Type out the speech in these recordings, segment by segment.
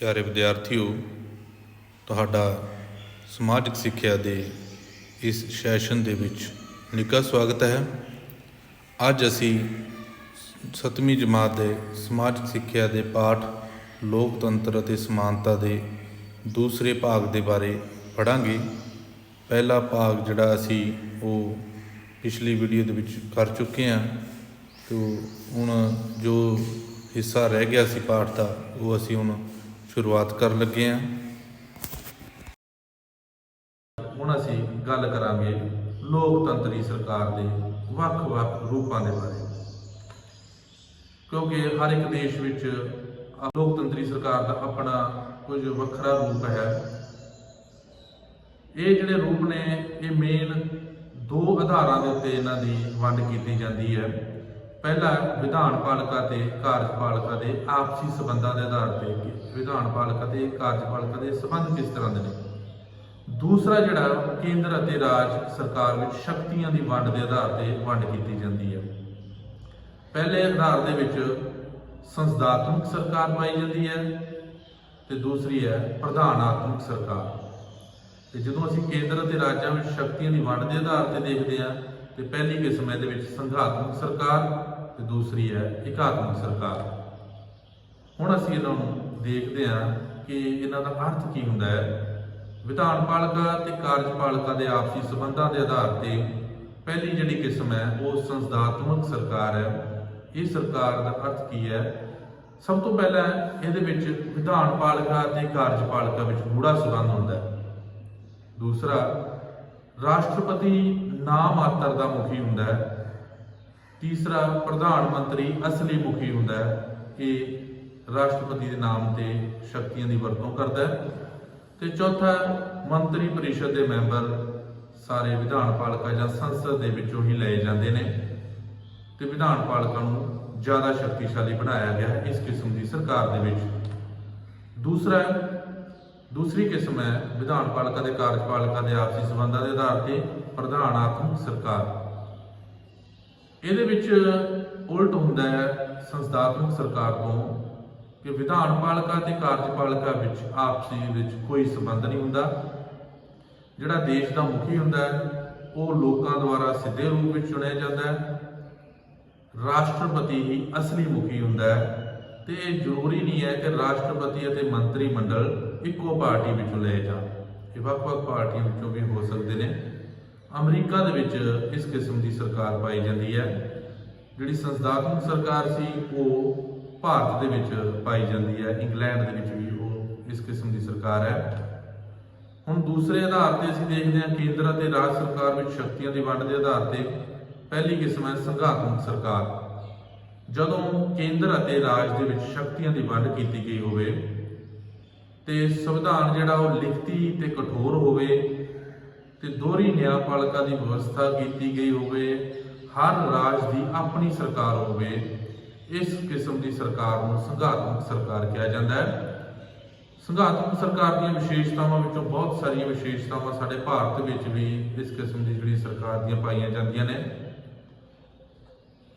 ਪਿਆਰੇ ਵਿਦਿਆਰਥੀਓ, ਤੁਹਾਡਾ ਸਮਾਜਿਕ ਸਿੱਖਿਆ ਦੇ ਇਸ ਸੈਸ਼ਨ ਦੇ ਵਿੱਚ ਨਿੱਘਾ ਸਵਾਗਤ ਹੈ। ਅੱਜ ਅਸੀਂ ਸੱਤਵੀਂ ਜਮਾਤ ਦੇ ਸਮਾਜਿਕ ਸਿੱਖਿਆ ਦੇ ਪਾਠ, ਲੋਕਤੰਤਰ ਅਤੇ ਸਮਾਨਤਾ ਦੇ ਦੂਸਰੇ ਭਾਗ ਦੇ ਬਾਰੇ ਪੜਾਂਗੇ ਪਹਿਲਾ ਭਾਗ ਜਿਹੜਾ ਅਸੀਂ ਉਹ ਪਿਛਲੀ ਵੀਡੀਓ ਦੇ ਵਿੱਚ ਕਰ ਚੁੱਕੇ ਹਾਂ। ਤੋ ਹੁਣ ਜੋ ਹਿੱਸਾ ਰਹਿ ਗਿਆ ਸੀ ਪਾਠ ਦਾ, ਉਹ ਅਸੀਂ ਹੁਣ ਸ਼ੁਰੂਆਤ ਕਰਨ ਲੱਗੇ ਹਾਂ। ਹੁਣ ਅਸੀਂ ਗੱਲ ਕਰਾਂਗੇ ਲੋਕਤੰਤਰੀ ਸਰਕਾਰ ਦੇ ਵੱਖ-ਵੱਖ ਰੂਪਾਂ ਦੇ ਬਾਰੇ। ਕਿਉਂਕਿ ਹਰ ਇੱਕ ਦੇਸ਼ ਵਿੱਚ ਲੋਕਤੰਤਰੀ ਸਰਕਾਰ ਦਾ ਆਪਣਾ ਕੁਝ ਵੱਖਰਾ ਰੂਪ ਹੈ। ਇਹ ਜਿਹੜੇ ਰੂਪ ਨੇ, ਇਹ ਮੇਨ ਦੋ ਆਧਾਰਾਂ ਦੇ ਉੱਤੇ ਇਹਨਾਂ ਦੀ ਵੰਡ ਕੀਤੀ ਜਾਂਦੀ ਹੈ। ਪਹਿਲਾ ਵਿਧਾਨ ਪਾਲਿਕਾ ਤੇ ਕਾਰਜਪਾਲਿਕਾ ਦੇ ਆਪਸੀ ਸਬੰਧਾਂ ਦੇ ਆਧਾਰ ਤੇ ਵਿਧਾਨ ਪਾਲਿਕਾ ਤੇ ਕਾਰਜਪਾਲਿਕਾ ਦੇ ਸਬੰਧ ਕਿਸ ਤਰ੍ਹਾਂ ਦੇ ਨੇ? ਦੂਸਰਾ ਜਿਹੜਾ ਕੇਂਦਰ ਅਤੇ ਰਾਜ ਸਰਕਾਰ ਵਿੱਚ ਸ਼ਕਤੀਆਂ ਦੀ ਵੰਡ ਦੇ ਆਧਾਰ ਤੇ ਵੰਡ ਕੀਤੀ ਜਾਂਦੀ ਹੈ। ਪਹਿਲੇ ਆਧਾਰ ਦੇ ਵਿੱਚ ਸੰਸਦਾਤਮਕ ਸਰਕਾਰ ਪਾਈ ਜਾਂਦੀ ਹੈ ਤੇ ਦੂਸਰੀ ਹੈ ਪ੍ਰਧਾਨਾਤਮਕ ਸਰਕਾਰ। ਤੇ ਜਦੋਂ ਅਸੀਂ ਕੇਂਦਰ ਅਤੇ ਰਾਜਾਂ ਵਿੱਚ ਸ਼ਕਤੀਆਂ ਦੀ ਵੰਡ ਦੇ ਆਧਾਰ ਤੇ ਦੇਖਦੇ ਹਾਂ, ਤੇ ਪਹਿਲੀ ਕਿਸਮ ਹੈ ਇਹਦੇ ਵਿੱਚ ਸੰਘਾਤਮਕ ਸਰਕਾਰ ਤੇ ਦੂਸਰੀ ਹੈ ਇਕਾਤਮਕ ਸਰਕਾਰ। ਹੁਣ ਅਸੀਂ ਇਹਨਾਂ ਨੂੰ ਦੇਖਦੇ ਹਾਂ ਕਿ ਇਹਨਾਂ ਦਾ ਅਰਥ ਕੀ ਹੁੰਦਾ ਹੈ। ਵਿਧਾਨ ਪਾਲਿਕਾ ਤੇ ਕਾਰਜਪਾਲਿਕਾ ਦੇ ਆਪਸੀ ਸਬੰਧਾਂ ਦੇ ਆਧਾਰ ਤੇ ਪਹਿਲੀ ਜਿਹੜੀ ਕਿਸਮ ਹੈ, ਉਹ ਸੰਸਦਾਤਮਕ ਸਰਕਾਰ ਹੈ। ਇਹ ਸਰਕਾਰ ਦਾ ਅਰਥ ਕੀ ਹੈ? ਸਭ ਤੋਂ ਪਹਿਲਾਂ ਇਹਦੇ ਵਿੱਚ ਵਿਧਾਨ ਪਾਲਿਕਾ ਤੇ ਕਾਰਜਪਾਲਿਕਾ ਵਿੱਚ ਗੂੜਾ ਸਬੰਧ ਹੁੰਦਾ ਹੈ। ਦੂਸਰਾ, ਰਾਸ਼ਟਰਪਤੀ ਨਾਮ ਮਾਤਰ ਦਾ ਮੁਖੀ ਹੁੰਦਾ ਹੈ। ਤੀਸਰਾ ਪ੍ਰਧਾਨ ਮੰਤਰੀ ਅਸਲੀ ਮੁਖੀ ਹੁੰਦਾ ਹੈ ਇਹ ਰਾਸ਼ਟਰਪਤੀ ਦੇ ਨਾਮ ਤੇ ਸ਼ਕਤੀਆਂ ਦੀ ਵਰਤੋਂ ਕਰਦਾ ਹੈ। ਤੇ ਚੌਥਾ ਮੰਤਰੀ ਪਰਿਸ਼ਦ ਦੇ ਮੈਂਬਰ ਸਾਰੇ ਵਿਧਾਨ ਪਾਲਿਕਾ ਜਾਂ ਸੰਸਦ ਦੇ ਵਿੱਚੋਂ ਹੀ ਲਏ ਜਾਂਦੇ ਨੇ। ਤੇ ਵਿਧਾਨ ਪਾਲਿਕਾ ਨੂੰ ਜ਼ਿਆਦਾ ਸ਼ਕਤੀਸ਼ਾਲੀ ਬਣਾਇਆ ਗਿਆ ਹੈ ਇਸ ਕਿਸਮ ਦੀ ਸਰਕਾਰ ਦੇ ਵਿੱਚ। ਦੂਸਰਾ, ਦੂਸਰੀ ਕਿਸਮ ਹੈ ਵਿਧਾਨ ਪਾਲਿਕਾ ਦੇ ਕਾਰਜਪਾਲਿਕਾ ਦੇ ਆਪਸੀ ਸਬੰਧਾਂ ਦੇ ਆਧਾਰ ਤੇ ਪ੍ਰਧਾਨਾਤਮਕ ਸਰਕਾਰ। ਇਹਦੇ ਵਿੱਚ ਉਲਟ ਹੁੰਦਾ ਹੈ ਸੰਸਦਾਤਮਕ ਸਰਕਾਰ ਤੋਂ ਕਿ ਵਿਧਾਨ ਪਾਲਿਕਾ ਤੇ ਕਾਰਜਪਾਲਿਕਾ ਵਿੱਚ ਆਪਸੀ ਵਿੱਚ ਕੋਈ ਸੰਬੰਧ ਨਹੀਂ ਹੁੰਦਾ। ਜਿਹੜਾ ਦੇਸ਼ ਦਾ ਮੁਖੀ ਹੁੰਦਾ ਹੈ, ਉਹ ਲੋਕਾਂ ਦੁਆਰਾ ਸਿੱਧੇ ਰੂਪ ਵਿੱਚ ਚੁਣਿਆ ਜਾਂਦਾ ਹੈ। ਰਾਸ਼ਟਰਪਤੀ ਹੀ ਅਸਲੀ ਮੁਖੀ ਹੁੰਦਾ ਹੈ ਤੇ ਇਹ ਜ਼ਰੂਰੀ ਨਹੀਂ ਹੈ ਕਿ ਰਾਸ਼ਟਰਪਤੀ ਅਤੇ ਮੰਤਰੀ ਮੰਡਲ ਇੱਕੋ ਪਾਰਟੀ ਵਿੱਚੋਂ ਲਏ ਜਾਣ। ਇਹ ਵੱਖ-ਵੱਖ ਪਾਰਟੀਆਂ ਵਿੱਚੋਂ ਵੀ ਹੋ ਸਕਦੇ ਨੇ। ਅਮਰੀਕਾ ਦੇ ਵਿੱਚ ਇਸ ਕਿਸਮ ਦੀ ਸਰਕਾਰ ਪਾਈ ਜਾਂਦੀ ਹੈ। ਜਿਹੜੀ ਸੰਸਦਾਤਮਕ ਸਰਕਾਰ ਸੀ, ਉਹ ਭਾਰਤ ਦੇ ਵਿੱਚ ਪਾਈ ਜਾਂਦੀ ਹੈ। ਇੰਗਲੈਂਡ ਦੇ ਵਿੱਚ ਵੀ ਉਹ ਇਸ ਕਿਸਮ ਦੀ ਸਰਕਾਰ ਹੈ। ਹੁਣ ਦੂਸਰੇ ਆਧਾਰ ਤੇ ਅਸੀਂ ਦੇਖਦੇ ਹਾਂ, ਕੇਂਦਰ ਅਤੇ ਰਾਜ ਸਰਕਾਰ ਵਿੱਚ ਸ਼ਕਤੀਆਂ ਦੀ ਵੰਡ ਦੇ ਆਧਾਰ ਤੇ ਪਹਿਲੀ ਕਿਸਮ ਹੈ ਸੰਘਾਤਮਕ ਸਰਕਾਰ। ਜਦੋਂ ਕੇਂਦਰ ਅਤੇ ਰਾਜ ਦੇ ਵਿੱਚ ਸ਼ਕਤੀਆਂ ਦੀ ਵੰਡ ਕੀਤੀ ਗਈ ਹੋਵੇ ਤੇ ਸੰਵਿਧਾਨ ਜਿਹੜਾ ਉਹ ਲਿਖਤੀ ਤੇ ਕਠੋਰ ਹੋਵੇ ਤੇ ਦੋਹਰੀ ਨਿਆਂਪਾਲਿਕਾ ਦੀ ਵਿਵਸਥਾ ਕੀਤੀ ਗਈ ਹੋਵੇ, ਹਰ ਰਾਜ ਦੀ ਆਪਣੀ ਸਰਕਾਰ ਹੋਵੇ, ਇਸ ਕਿਸਮ ਦੀ ਸਰਕਾਰ ਨੂੰ ਸੰਘਾਤਮਕ ਸਰਕਾਰ ਕਿਹਾ ਜਾਂਦਾ ਹੈ। ਸੰਘਾਤਮਕ ਸਰਕਾਰ ਦੀਆਂ ਵਿਸ਼ੇਸ਼ਤਾਵਾਂ ਵਿੱਚੋਂ ਬਹੁਤ ਸਾਰੀਆਂ ਵਿਸ਼ੇਸ਼ਤਾਵਾਂ ਸਾਡੇ ਭਾਰਤ ਵਿੱਚ ਵੀ ਇਸ ਕਿਸਮ ਦੀ ਜਿਹੜੀ ਸਰਕਾਰ ਦੀਆਂ ਪਾਈਆਂ ਜਾਂਦੀਆਂ ਨੇ।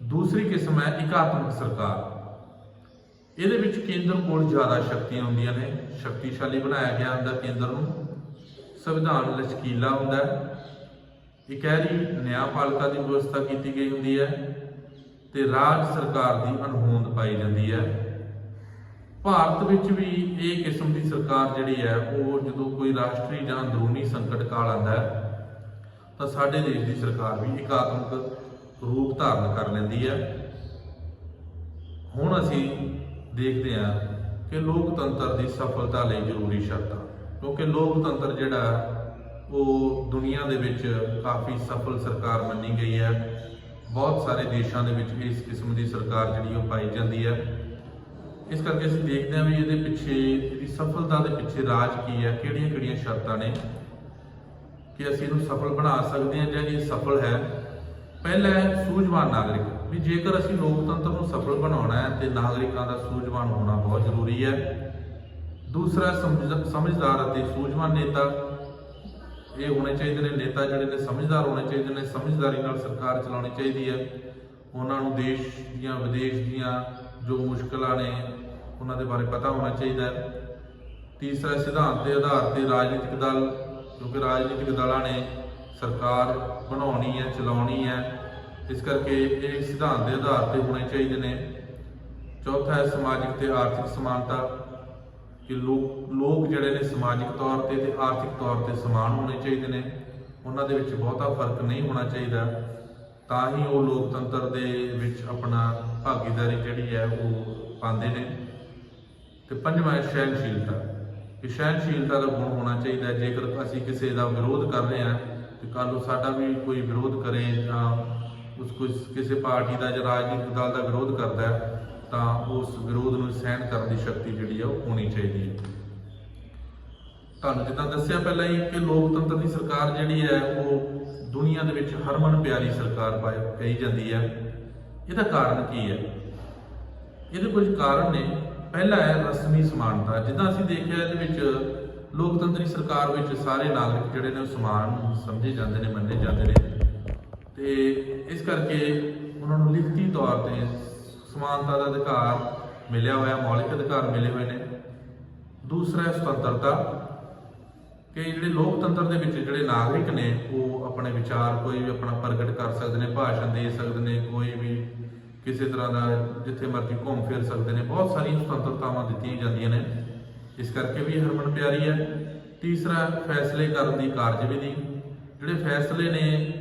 ਦੂਸਰੀ ਕਿਸਮ ਹੈ ਇਕਾਤਮਕ ਸਰਕਾਰ। ਇਹਦੇ ਵਿੱਚ ਕੇਂਦਰ ਕੋਲ ਜ਼ਿਆਦਾ ਸ਼ਕਤੀਆਂ ਹੁੰਦੀਆਂ ਨੇ, ਸ਼ਕਤੀਸ਼ਾਲੀ ਬਣਾਇਆ ਗਿਆ ਹੁੰਦਾ ਕੇਂਦਰ ਨੂੰ। ਸੰਵਿਧਾਨ ਲਚਕੀਲਾ ਹੁੰਦਾ ਹੈ। ਇਕਹਿਰੀ ਨਿਆਂਪਾਲਿਕਾ ਦੀ ਵਿਵਸਥਾ ਕੀਤੀ ਗਈ ਹੁੰਦੀ ਹੈ ਤੇ ਰਾਜ ਸਰਕਾਰ ਦੀ ਅਣਹੋਂਦ ਪਾਈ ਜਾਂਦੀ ਹੈ। ਭਾਰਤ ਵਿੱਚ ਵੀ ਇਹ ਕਿਸਮ ਦੀ ਸਰਕਾਰ ਜਿਹੜੀ ਹੈ, ਉਹ ਜਦੋਂ ਕੋਈ ਰਾਸ਼ਟਰੀ ਜਾਂ ਅੰਦਰੂਨੀ ਸੰਕਟ ਕਾਲ ਆਉਂਦਾ ਹੈ, ਤਾਂ ਸਾਡੇ ਦੇਸ਼ ਦੀ ਸਰਕਾਰ ਵੀ ਇਕਾਤਮਕ ਰੂਪ ਧਾਰਨ ਕਰ ਲੈਂਦੀ ਹੈ। ਹੁਣ ਅਸੀਂ ਦੇਖਦੇ ਹਾਂ ਕਿ ਲੋਕਤੰਤਰ ਦੀ ਸਫਲਤਾ ਲਈ ਜ਼ਰੂਰੀ ਸ਼ਰਤਾਂ। ਕਿਉਂਕਿ ਲੋਕਤੰਤਰ ਜਿਹੜਾ ਉਹ ਦੁਨੀਆ ਦੇ ਵਿੱਚ ਕਾਫੀ ਸਫਲ ਸਰਕਾਰ ਮੰਨੀ ਗਈ ਹੈ। ਬਹੁਤ ਸਾਰੇ ਦੇਸ਼ਾਂ ਦੇ ਵਿੱਚ ਇਸ ਕਿਸਮ ਦੀ ਸਰਕਾਰ ਜਿਹੜੀ ਉਹ ਪਾਈ ਜਾਂਦੀ ਹੈ। ਇਸ ਕਰਕੇ ਅਸੀਂ ਦੇਖਦੇ ਹਾਂ ਵੀ ਇਹਦੇ ਪਿੱਛੇ, ਇਹਦੀ ਸਫਲਤਾ ਦੇ ਪਿੱਛੇ ਰਾਜ ਕੀ ਹੈ, ਕਿਹੜੀਆਂ-ਕਿਹੜੀਆਂ ਸ਼ਰਤਾਂ ਨੇ ਕਿ ਅਸੀਂ ਇਹਨੂੰ ਸਫਲ ਬਣਾ ਸਕਦੇ ਹਾਂ ਜਾਂ ਇਹ ਸਫਲ ਹੈ। ਪਹਿਲਾ ਹੈ ਸੂਝਵਾਨ ਨਾਗਰਿਕ, ਵੀ ਜੇਕਰ ਅਸੀਂ ਲੋਕਤੰਤਰ ਨੂੰ ਸਫਲ ਬਣਾਉਣਾ ਹੈ ਤੇ ਨਾਗਰਿਕਾਂ ਦਾ ਸੂਝਵਾਨ ਹੋਣਾ ਬਹੁਤ ਜ਼ਰੂਰੀ ਹੈ। ਦੂਸਰਾ ਸਮਝ- ਸਮਝਦਾਰ ਅਤੇ ਸੂਝਵਾਨ ਨੇਤਾ। ਇਹ ਹੋਣੇ ਚਾਹੀਦੇ ਨੇ। ਨੇਤਾ ਜਿਹੜੇ ਨੇ ਸਮਝਦਾਰ ਹੋਣੇ ਚਾਹੀਦੇ ਨੇ। ਸਮਝਦਾਰੀ ਨਾਲ ਸਰਕਾਰ ਚਲਾਉਣੀ ਚਾਹੀਦੀ ਹੈ। ਉਹਨਾਂ ਨੂੰ ਦੇਸ਼ ਦੀਆਂ, ਵਿਦੇਸ਼ ਦੀਆਂ ਜੋ ਮੁਸ਼ਕਲਾਂ ਨੇ, ਉਹਨਾਂ ਦੇ ਬਾਰੇ ਪਤਾ ਹੋਣਾ ਚਾਹੀਦਾ ਹੈ। ਤੀਸਰਾ ਸਿਧਾਂਤ ਦੇ ਆਧਾਰ ਤੇ ਰਾਜਨੀਤਿਕ ਦਲ, ਕਿਉਂਕਿ ਰਾਜਨੀਤਿਕ ਦਲਾਂ ਨੇ ਸਰਕਾਰ ਬਣਾਉਣੀ ਹੈ, ਚਲਾਉਣੀ ਹੈ। ਇਸ ਕਰਕੇ ਇਹ ਸਿਧਾਂਤ ਦੇ ਆਧਾਰ ਤੇ ਹੋਣੇ ਚਾਹੀਦੇ ਨੇ। ਚੌਥਾ ਹੈ ਸਮਾਜਿਕ ਤੇ ਆਰਥਿਕ ਸਮਾਨਤਾ। ਕਿ ਲੋਕ ਲੋਕ ਜਿਹੜੇ ਨੇ ਸਮਾਜਿਕ ਤੌਰ ਤੇ ਤੇ ਆਰਥਿਕ ਤੌਰ ਤੇ ਸਮਾਨ ਹੋਣੇ ਚਾਹੀਦੇ ਨੇ, ਉਹਨਾਂ ਦੇ ਵਿੱਚ ਬਹੁਤਾ ਫ਼ਰਕ ਨਹੀਂ ਹੋਣਾ ਚਾਹੀਦਾ। ਤਾਂ ਹੀ ਉਹ ਲੋਕਤੰਤਰ ਦੇ ਵਿੱਚ ਆਪਣਾ ਭਾਗੀਦਾਰੀ ਜਿਹੜੀ ਹੈ ਉਹ ਪਾਉਂਦੇ ਨੇ। ਤੇ ਪੰਜਵਾਂ ਹੈ ਸਹਿਣਸ਼ੀਲਤਾ। ਕਿ ਸਹਿਣਸ਼ੀਲਤਾ ਦਾ ਗੁਣ ਹੋਣਾ ਚਾਹੀਦਾ ਜੇਕਰ ਅਸੀਂ ਕਿਸੇ ਦਾ ਵਿਰੋਧ ਕਰ ਰਹੇ ਹਾਂ, ਤੇ ਕੱਲ ਨੂੰ ਸਾਡਾ ਵੀ ਕੋਈ ਵਿਰੋਧ ਕਰੇ ਜਾਂ ਉਸ ਕਿਸੇ ਪਾਰਟੀ ਦਾ ਜਾਂ ਰਾਜਨੀਤਿਕ ਦਲ ਦਾ ਵਿਰੋਧ ਕਰਦਾ ਹੈ ਤਾਂ ਉਸ ਵਿਰੋਧ ਨੂੰ ਸਹਿਣ ਕਰਨ ਦੀ ਸ਼ਕਤੀ ਜਿਹੜੀ ਹੈ ਉਹ ਹੋਣੀ ਚਾਹੀਦੀ ਹੈ। ਤੁਹਾਨੂੰ ਜਿੱਦਾਂ ਦੱਸਿਆ ਪਹਿਲਾਂ ਹੀ ਕਿ ਲੋਕਤੰਤਰ ਦੀ ਸਰਕਾਰ ਜਿਹੜੀ ਹੈ, ਉਹ ਦੁਨੀਆ ਦੇ ਵਿੱਚ ਹਰਮਨ ਪਿਆਰੀ ਸਰਕਾਰ ਕਹੀ ਜਾਂਦੀ ਹੈ। ਇਹਦਾ ਕਾਰਨ ਕੀ ਹੈ? ਇਹਦੇ ਕੁਝ ਕਾਰਨ ਨੇ। ਪਹਿਲਾ ਹੈ ਰਸਮੀ ਸਮਾਨਤਾ। ਜਿੱਦਾਂ ਅਸੀਂ ਦੇਖਿਆ ਇਹਦੇ ਵਿੱਚ ਲੋਕਤੰਤਰੀ ਸਰਕਾਰ ਵਿੱਚ ਸਾਰੇ ਨਾਗਰਿਕ ਜਿਹੜੇ ਨੇ ਉਹ ਸਮਾਨ ਸਮਝੇ ਜਾਂਦੇ ਨੇ, ਮੰਨੇ ਜਾਂਦੇ ਨੇ। ਤੇ ਇਸ ਕਰਕੇ ਉਹਨਾਂ ਨੂੰ ਲਿਖਤੀ ਤੌਰ ਤੇ ਸਮਾਨਤਾ ਦਾ ਅਧਿਕਾਰ ਮਿਲਿਆ ਹੋਇਆ, ਮੌਲਿਕ ਅਧਿਕਾਰ ਮਿਲੇ ਹੋਏ ਨੇ। ਦੂਸਰਾ ਸੁਤੰਤਰਤਾ, ਕਿ ਜਿਹੜੇ ਲੋਕਤੰਤਰ ਦੇ ਵਿੱਚ ਜਿਹੜੇ ਨਾਗਰਿਕ ਨੇ, ਉਹ ਆਪਣੇ ਵਿਚਾਰ ਕੋਈ ਵੀ ਆਪਣਾ ਪ੍ਰਗਟ ਕਰ ਸਕਦੇ ਨੇ, ਭਾਸ਼ਣ ਦੇ ਸਕਦੇ ਨੇ, ਕੋਈ ਵੀ ਕਿਸੇ ਤਰ੍ਹਾਂ ਦਾ ਜਿੱਥੇ ਮਰਜ਼ੀ ਘੁੰਮ ਫਿਰ ਸਕਦੇ ਨੇ। ਬਹੁਤ ਸਾਰੀਆਂ ਸੁਤੰਤਰਤਾਵਾਂ ਦਿੱਤੀਆਂ ਜਾਂਦੀਆਂ ਨੇ। ਇਸ ਕਰਕੇ ਵੀ ਹਰਮਨ ਪਿਆਰੀ ਹੈ। ਤੀਸਰਾ ਫੈਸਲੇ ਕਰਨ ਦੀ ਕਾਰਜਵਿਧੀ ਜਿਹੜੇ ਫੈਸਲੇ ਨੇ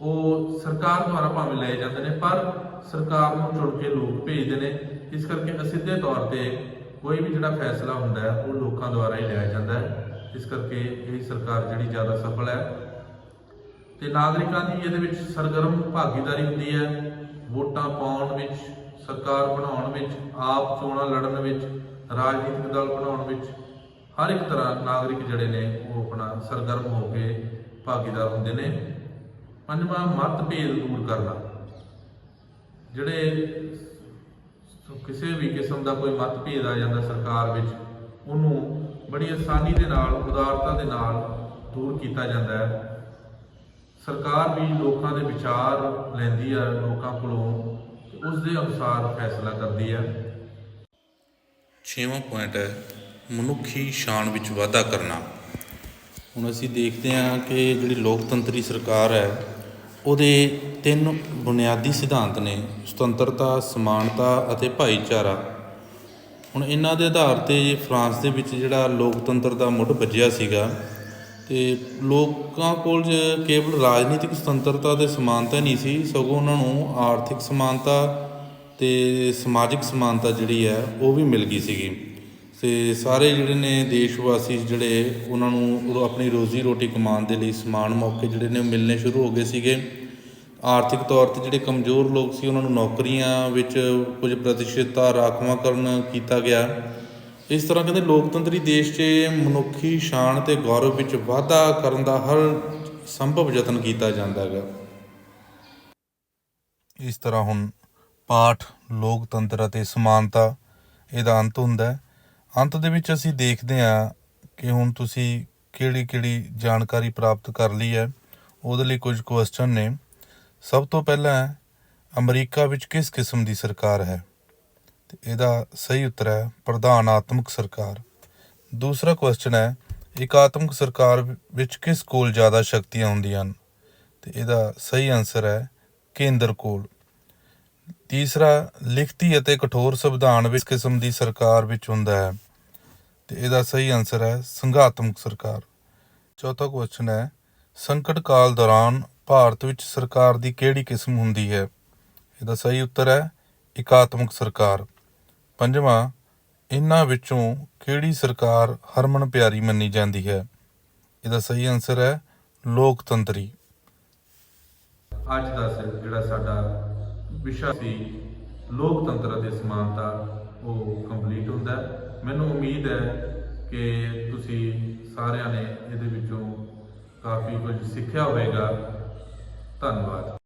ਉਹ ਸਰਕਾਰ ਦੁਆਰਾ ਭਾਵੇਂ ਲਏ ਜਾਂਦੇ ਨੇ, ਪਰ ਸਰਕਾਰ ਨੂੰ ਚੁਣ ਕੇ ਲੋਕ ਭੇਜਦੇ ਨੇ। ਇਸ ਕਰਕੇ ਅਸਿੱਧੇ ਤੌਰ ਤੇ ਕੋਈ ਵੀ ਜਿਹੜਾ ਫੈਸਲਾ ਹੁੰਦਾ ਹੈ, ਉਹ ਲੋਕਾਂ ਦੁਆਰਾ ਹੀ ਲਿਆ ਜਾਂਦਾ ਹੈ। ਇਸ ਕਰਕੇ ਇਹ ਸਰਕਾਰ ਜਿਹੜੀ ਜ਼ਿਆਦਾ ਸਫਲ ਹੈ। ਤੇ ਨਾਗਰਿਕਾਂ ਦੀ ਇਹਦੇ ਵਿੱਚ ਸਰਗਰਮ ਭਾਗੀਦਾਰੀ ਹੁੰਦੀ ਹੈ। ਵੋਟਾਂ ਪਾਉਣ ਵਿੱਚ, ਸਰਕਾਰ ਬਣਾਉਣ ਵਿੱਚ, ਆਪ ਚੋਣਾਂ ਲੜਨ ਵਿੱਚ, ਰਾਜਨੀਤਿਕ ਦਲ ਬਣਾਉਣ ਵਿੱਚ, ਹਰ ਇੱਕ ਤਰ੍ਹਾਂ ਨਾਗਰਿਕ ਜਿਹੜੇ ਨੇ, ਉਹ ਆਪਣਾ ਸਰਗਰਮ ਹੋ ਕੇ ਭਾਗੀਦਾਰ ਹੁੰਦੇ ਨੇ। ਪੰਜਵਾਂ ਮਤਭੇਦ ਦੂਰ ਕਰਨਾ। ਜਿਹੜੇ ਕਿਸੇ ਵੀ ਕਿਸਮ ਦਾ ਕੋਈ ਮਤਭੇਦ ਆ ਜਾਂਦਾ ਸਰਕਾਰ ਵਿੱਚ, ਉਹਨੂੰ ਬੜੀ ਆਸਾਨੀ ਦੇ ਨਾਲ, ਉਦਾਰਤਾ ਦੇ ਨਾਲ ਦੂਰ ਕੀਤਾ ਜਾਂਦਾ ਹੈ। ਸਰਕਾਰ ਵੀ ਲੋਕਾਂ ਦੇ ਵਿਚਾਰ ਲੈਂਦੀ ਹੈ ਲੋਕਾਂ ਕੋਲੋਂ, ਤੇ ਉਸ ਦੇ ਅਨੁਸਾਰ ਫੈਸਲਾ ਕਰਦੀ ਹੈ ਛੇਵਾਂ ਪੁਆਇੰਟ ਹੈ, ਮਨੁੱਖੀ ਸ਼ਾਨ ਵਿੱਚ ਵਾਧਾ ਕਰਨਾ। ਹੁਣ ਅਸੀਂ ਦੇਖਦੇ ਹਾਂ ਕਿ ਜਿਹੜੀ ਲੋਕਤੰਤਰੀ ਸਰਕਾਰ ਹੈ, ਉਹਦੇ ਤਿੰਨ ਬੁਨਿਆਦੀ ਸਿਧਾਂਤ ਨੇ, ਸੁਤੰਤਰਤਾ, ਸਮਾਨਤਾ ਅਤੇ ਭਾਈਚਾਰਾ। ਹੁਣ ਇਹਨਾਂ ਦੇ ਆਧਾਰ ਤੇ ਫਰਾਂਸ ਦੇ ਵਿੱਚ ਜਿਹੜਾ ਲੋਕਤੰਤਰ ਦਾ ਮੁੱਢ ਵੱਜਿਆ ਸੀਗਾ, ਤੇ ਲੋਕਾਂ ਕੋਲ ਕੇਵਲ ਰਾਜਨੀਤਿਕ ਸੁਤੰਤਰਤਾ ਤੇ ਸਮਾਨਤਾ ਨਹੀਂ ਸੀ, ਸਗੋਂ ਉਹਨਾਂ ਨੂੰ ਆਰਥਿਕ ਸਮਾਨਤਾ ਤੇ ਸਮਾਜਿਕ ਸਮਾਨਤਾ ਜਿਹੜੀ ਹੈ, ਉਹ ਵੀ ਮਿਲ ਗਈ ਸੀਗੀ। ਤੇ ਸਾਰੇ ਜਿਹੜੇ ਨੇ ਦੇਸ਼ ਵਾਸੀ ਜਿਹੜੇ, ਉਹਨਾਂ ਨੂੰ ਆਪਣੀ ਰੋਜ਼ੀ ਰੋਟੀ ਕਮਾਉਣ ਦੇ ਲਈ ਸਮਾਨ ਮੌਕੇ ਜਿਹੜੇ ਨੇ ਉਹ ਮਿਲਣੇ ਸ਼ੁਰੂ ਹੋ ਗਏ ਸੀਗੇ। ਆਰਥਿਕ ਤੌਰ ਤੇ ਜਿਹੜੇ ਕਮਜ਼ੋਰ ਲੋਕ ਸੀ, ਉਹਨਾਂ ਨੂੰ ਨੌਕਰੀਆਂ ਵਿੱਚ ਕੁਝ ਪ੍ਰਤੀਸ਼ਤਤਾ ਰਾਖਵਾਂਕਰਨ ਕੀਤਾ ਗਿਆ। ਇਸ ਤਰ੍ਹਾਂ ਕਹਿੰਦੇ ਲੋਕਤੰਤਰੀ ਦੇਸ਼ 'ਚ ਮਨੁੱਖੀ ਸ਼ਾਨ ਤੇ ਗੌਰਵ ਵਿੱਚ ਵਾਧਾ ਕਰਨ ਦਾ ਹਰ ਸੰਭਵ ਯਤਨ ਕੀਤਾ ਜਾਂਦਾ ਹੈਗਾ। ਇਸ ਤਰ੍ਹਾਂ ਹੁਣ ਪਾਠ, ਲੋਕਤੰਤਰ ਅਤੇ ਸਮਾਨਤਾ, ਇਹਦਾ ਅੰਤ ਹੁੰਦਾ ਹੈ। ਅੰਤ ਦੇ ਵਿੱਚ ਅਸੀਂ ਦੇਖਦੇ ਹਾਂ ਕਿ ਹੁਣ ਤੁਸੀਂ ਕਿਹੜੀ ਕਿਹੜੀ ਜਾਣਕਾਰੀ ਪ੍ਰਾਪਤ ਕਰ ਲਈ ਹੈ। ਉਹਦੇ ਲਈ ਕੁਝ ਕੁਐਸਚਨ ਨੇ। ਸਭ ਤੋਂ ਪਹਿਲਾਂ ਅਮਰੀਕਾ ਵਿੱਚ ਕਿਸ ਕਿਸਮ ਦੀ ਸਰਕਾਰ ਹੈ? ਤੇ ਇਹਦਾ ਸਹੀ ਉੱਤਰ ਹੈ ਪ੍ਰਧਾਨਾਤਮਕ ਸਰਕਾਰ। ਦੂਸਰਾ ਕੁਐਸਚਨ ਹੈ ਇਕਾਤਮਕ ਸਰਕਾਰ ਵਿੱਚ ਕਿਸ ਕੋਲ ਜ਼ਿਆਦਾ ਸ਼ਕਤੀਆਂ ਹੁੰਦੀਆਂ ਹਨ? ਤੇ ਇਹਦਾ ਸਹੀ ਆਨਸਰ ਹੈ, ਕੇਂਦਰ ਕੋਲ। ਤੀਸਰਾ, ਲਿਖਤੀ ਅਤੇ ਕਠੋਰ ਸੰਵਿਧਾਨ ਵਿੱਚ ਕਿਸਮ ਦੀ ਸਰਕਾਰ ਵਿੱਚ ਹੁੰਦਾ ਹੈ? ਤੇ ਇਹਦਾ ਸਹੀ ਆਨਸਰ ਹੈ ਸੰਘਾਤਮਕ ਸਰਕਾਰ। ਚੌਥਾ ਕੁਐਸਚਨ ਹੈ, ਸੰਕਟ ਕਾਲ ਦੌਰਾਨ ਭਾਰਤ ਵਿੱਚ ਸਰਕਾਰ ਦੀ ਕਿਹੜੀ ਕਿਸਮ ਹੁੰਦੀ ਹੈ? ਇਹਦਾ ਸਹੀ ਉੱਤਰ ਹੈ, ਇਕਾਤਮਕ ਸਰਕਾਰ। ਪੰਜਵਾਂ, ਇਹਨਾਂ ਵਿੱਚੋਂ ਕਿਹੜੀ ਸਰਕਾਰ ਹਰਮਨ ਪਿਆਰੀ ਮੰਨੀ ਜਾਂਦੀ ਹੈ? ਇਹਦਾ ਸਹੀ ਆਨਸਰ ਹੈ, ਲੋਕਤੰਤਰੀ। ਅੱਜ ਦਾ ਜਿਹੜਾ ਸਾਡਾ ਵਿਸ਼ਾ ਸੀ, ਲੋਕਤੰਤਰ ਅਤੇ ਸਮਾਨਤਾ, ਉਹ ਕੰਪਲੀਟ ਹੁੰਦਾ ਹੈ। ਮੈਨੂੰ ਉਮੀਦ ਹੈ ਕਿ ਤੁਸੀਂ ਸਾਰਿਆਂ ਨੇ ਇਹਦੇ ਵਿੱਚੋਂ ਕਾਫੀ ਕੁਝ ਸਿੱਖਿਆ ਹੋਵੇਗਾ। ਧੰਨਵਾਦ।